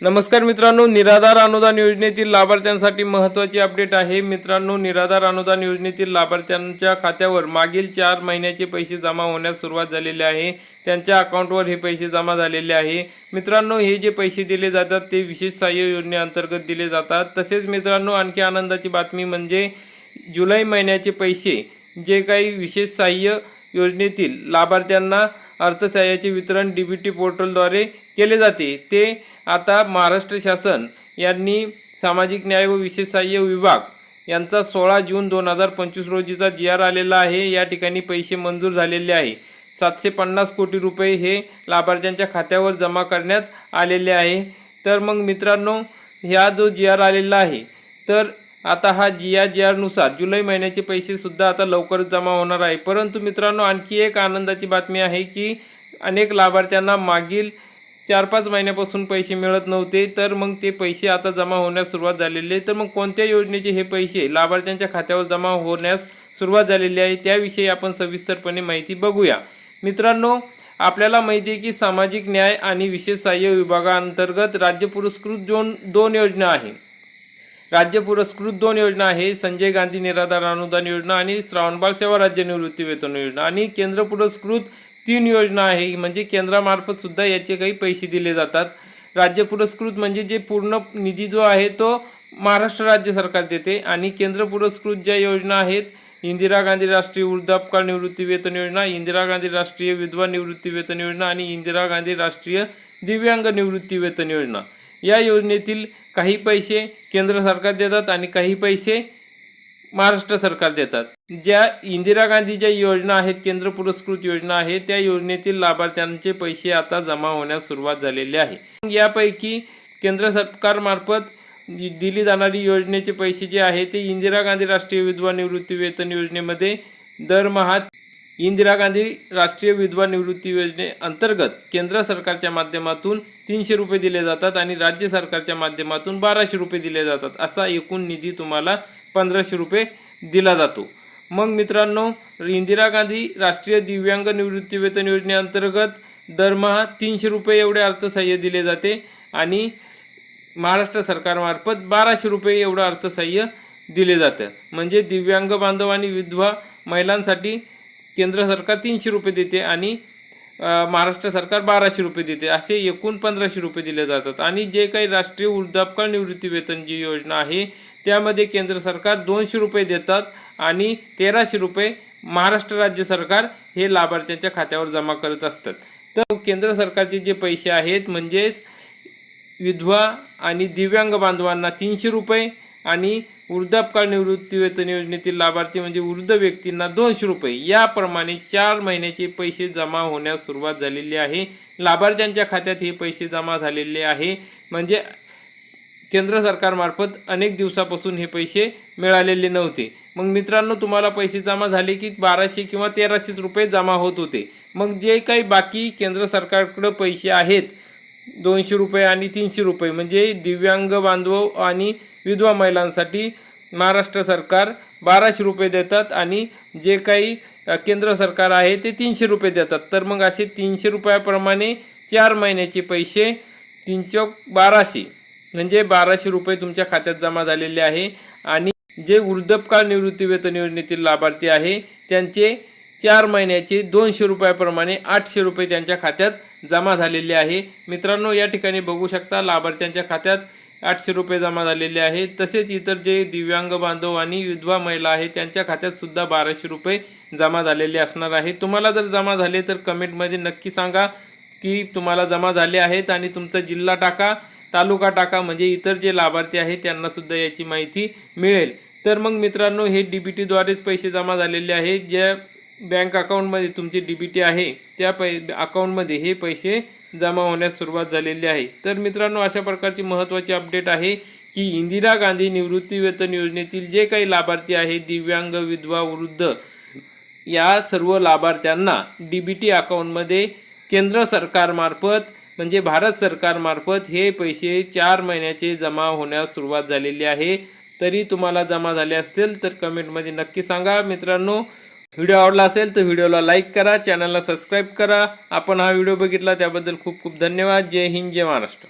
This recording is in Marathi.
नमस्कार मित्रांनो निराधार अनुदान योजनेतील लाभार्थ्यांसाठी महत्त्वाची अपडेट आहे. मित्रांनो निराधार अनुदान योजनेतील लाभार्थ्यांच्या खात्यावर मागील चार महिन्याचे पैसे जमा होण्यास सुरुवात झालेली आहे. त्यांच्या अकाउंटवर हे पैसे जमा झालेले आहे. मित्रांनो हे जे पैसे दिले जातात ते विशेष सहाय्य योजनेअंतर्गत दिले जातात. तसेच मित्रांनो आणखी आनंदाची बातमी म्हणजे जुलै महिन्याचे पैसे जे काही विशेष सहाय्य योजनेतील लाभार्थ्यांना अर्थसहाय्याचे वितरण डी बी टी पोर्टलद्वारे केले जाते. ते आता महाराष्ट्र शासन यांनी सामाजिक न्याय व विशेष सहाय्य विभाग यांचा सोळा जून दोन हजार पंचवीस रोजीचा जी आर आलेला आहे. या ठिकाणी पैसे मंजूर झालेले आहे. सातशे पन्नास कोटी रुपये हे लाभार्थ्यांच्या खात्यावर जमा करण्यात आलेले आहे. तर मग मित्रांनो ह्या जो जी आर आलेला आहे तर आता हा जी आर जी आरनुसार जुलै महिन्याचे पैसेसुद्धा आता लवकरच जमा होणार आहे. परंतु मित्रांनो आणखी एक आनंदाची बातमी आहे की अनेक लाभार्थ्यांना मागील चार पाच महिन्यापासून पैसे मिळत नव्हते तर मग ते पैसे आता जमा होण्यास सुरुवात झालेली आहे. तर मग कोणत्या योजनेचे हे पैसे लाभार्थ्यांच्या खात्यावर जमा होण्यास सुरुवात झालेली आहे त्याविषयी आपण सविस्तरपणे माहिती बघूया. मित्रांनो आपल्याला माहिती आहे की सामाजिक न्याय आणि विशेष सहाय्य विभागाअंतर्गत राज्य पुरस्कृत दोन दोन योजना आहे. राज्य पुरस्कृत दोन योजना आहे. संजय गांधी निराधार अनुदान योजना आणि श्रावणबाळ सेवा राज्य निवृत्ती वेतन योजना आणि केंद्र पुरस्कृत तीन योजना आहे. म्हणजे केंद्रामार्फत सुद्धा याचे काही पैसे दिले जातात. राज्य पुरस्कृत म्हणजे जे पूर्ण निधी जो आहे तो महाराष्ट्र राज्य सरकार देते आणि केंद्र पुरस्कृत ज्या योजना आहेत इंदिरा गांधी राष्ट्रीय वृद्धापकाळ निवृत्ती वेतन योजना इंदिरा गांधी राष्ट्रीय विधवा निवृत्ती वेतन योजना आणि इंदिरा गांधी राष्ट्रीय दिव्यांग निवृत्ती वेतन योजना. या योजनेतील काही पैसे केंद्र सरकार देतात आणि काही पैसे महाराष्ट्र सरकार देतात. ज्या इंदिरा गांधी ज्या योजना आहेत केंद्र पुरस्कृत योजना आहे त्या योजनेतील लाभार्थ्यांचे पैसे आता जमा होण्यास सुरुवात झालेली आहे. यापैकी केंद्र सरकारमार्फत दिली जाणारी योजनेचे पैसे जे आहे ते इंदिरा गांधी राष्ट्रीय विधवा निवृत्ती वेतन योजनेमध्ये दरमहा इंदिरा गांधी राष्ट्रीय विधवा निवृत्ती योजने अंतर्गत केंद्र सरकारच्या माध्यमातून तीनशे रुपये दिले जातात आणि राज्य सरकारच्या माध्यमातून बाराशे रुपये दिले जातात. असा एकूण निधी तुम्हाला पंधराशे रुपये दिला जातो. मग मित्रांनो इंदिरा गांधी राष्ट्रीय दिव्यांग निवृत्ती वेतन योजनेअंतर्गत दरमहा तीनशे रुपये एवढे अर्थसहाय्य दिले जाते आणि महाराष्ट्र सरकारमार्फत बाराशे रुपये एवढं अर्थसहाय्य दिले जातं. म्हणजे दिव्यांग बांधव आणि विधवा महिलांसाठी केंद्र सरकार तीनशे रुपये देते आणि महाराष्ट्र सरकार बाराशे रुपये देते. असे एकूण पंधराशे रुपये दिले जातात. आणि जे काही राष्ट्रीय वृद्धापकाळ निवृत्ती वेतन जी योजना आहे त्यामध्ये केंद्र सरकार दोनशे रुपये देतात आणि तेराशे रुपये महाराष्ट्र राज्य सरकार हे लाभार्थ्यांच्या खात्यावर जमा करत असतात. तर केंद्र सरकारचे जे पैसे आहेत म्हणजेच विधवा आणि दिव्यांग बांधवांना तीनशे रुपये आणि वृद्धापकाळ निवृत्ती वेतन योजनेतील लाभार्थी म्हणजे वृद्ध व्यक्तींना दोनशे रुपये. याप्रमाणे चार महिन्याचे पैसे जमा होण्यास सुरुवात झालेली आहे. लाभार्थ्यांच्या खात्यात हे पैसे जमा झालेले आहे. म्हणजे केंद्र सरकारमार्फत अनेक दिवसापासून हे पैसे मिळालेले नव्हते. मग मित्रांनो तुम्हाला पैसे जमा झाले की बाराशे किंवा तेराशेच रुपये जमा होत होते. मग जे काही बाकी केंद्र सरकारकडं पैसे आहेत दोनशे रुपये आणि तीनशे रुपये म्हणजे दिव्यांग बांधव आणि विधवा महिलांसाठी महाराष्ट्र सरकार बाराशे रुपये देतात आणि जे काही केंद्र सरकार आहे ते तीनशे रुपये देतात. तर मग असे तीनशे रुपयाप्रमाणे चार महिन्याचे पैसे तीन चौक बाराशे म्हणजे बाराशे रुपये तुमच्या खात्यात जमा झालेले आहे. आणि जे वृद्धपकाळ निवृत्तीवेतन योजनेतील लाभार्थी आहे त्यांचे चार महिन्याचे दोनशे रुपयाप्रमाणे आठशे रुपये त्यांच्या खात्यात जमा झालेले आहे. मित्रांनो या ठिकाणी बघू शकता लाभार्थ्यांच्या खात्यात आठशे रुपये जमा झालेले आहे. तसेच इतर जे दिव्यांग बांधव आणि विधवा महिला आहे त्यांच्या खात्यात सुद्धा बाराशे रुपये जमा झालेले असणार आहे. तुम्हाला जर जमा झाले तर कमेंटमध्ये नक्की सांगा की तुम्हाला जमा झाले आहेत आणि तुमचा जिल्हा टाका तालुका टाका म्हणजे इतर जे लाभार्थी आहेत त्यांनासुद्धा याची माहिती मिळेल. तर मग मित्रांनो हे डी बी टीद्वारेच पैसे जमा झालेले आहेत. ज्या बँक अकाउंटमध्ये तुमची डी बी टी आहे त्या पै अकाउंटमध्ये हे पैसे जमा होण्यास सुरुवात झालेली आहे. तर मित्रांनो अशा प्रकारची महत्त्वाची अपडेट आहे की इंदिरा गांधी निवृत्ती वेतन योजनेतील जे काही लाभार्थी आहेत दिव्यांग विधवा वृद्ध या सर्व लाभार्थ्यांना डी बी टी अकाउंटमध्ये केंद्र सरकारमार्फत म्हणजे भारत सरकारमार्फत हे पैसे चार महिन्याचे जमा होण्यास सुरुवात झालेली आहे. तरी तुम्हाला जमा झाले असतील तर कमेंटमध्ये नक्की सांगा. मित्रांनो व्हिडिओ आवडला असेल तर व्हिडिओला लाईक करा चॅनलला सबस्क्राईब करा. आपण हा व्हिडिओ बघितला त्याबद्दल खूप खूप धन्यवाद. जय हिंद जय महाराष्ट्र.